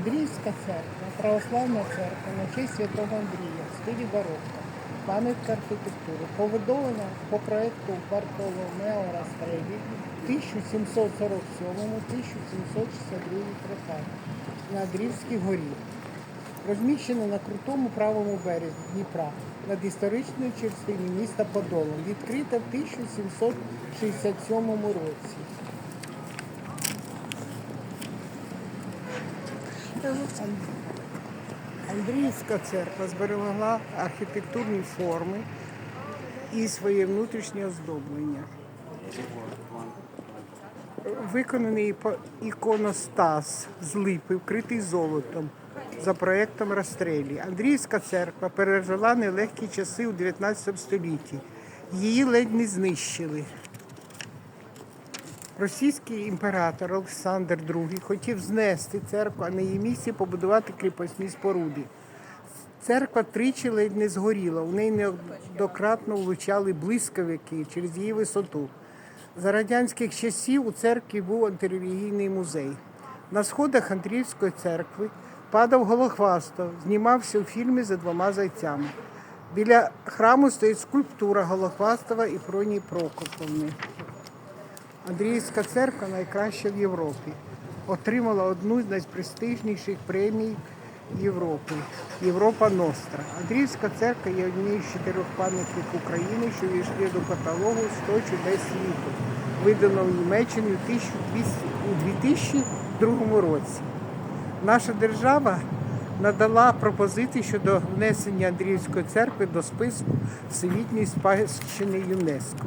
Андріївська церква, православна церква на честь святого Андрія в стилі барокко, пам'ятка архітектури, побудована по проекту Бартоломео Растрелі в 1747-1762 роках на Андріївській горі. Розміщена на крутому правому березі Дніпра над історичною частиною міста Подолом, відкрита в 1767 році. Андріївська церква зберегла архітектурні форми і своє внутрішнє оздоблення. Виконаний іконостас з липи, вкритий золотом за проєктом Растрелі. Андріївська церква пережила нелегкі часи у 19 столітті. Її ледь не знищили. Російський імператор Олександр II хотів знести церкву, а на її місці побудувати кріпосні споруди. Церква тричі ледь не згоріла, у неї неоднократно влучали блискавики через її висоту. За радянських часів у церкві був антирелігійний музей. На сходах Андріївської церкви падав Голохвастов, знімався у фільмі за двома зайцями. Біля храму стоїть скульптура Голохвастова і Пронії Прокоповни. Андріївська церква найкраща в Європі. Отримала одну з найпрестижніших премій Європи Європа Ностра. Андріївська церква є однією з чотирьох пам'ятників України, що війшли до каталогу 100 чудес світу, видано в Німеччині у 1200 у 2002 році. Наша держава надала пропозиції щодо внесення Андріївської церкви до списку Всесвітньої спадщини ЮНЕСКО.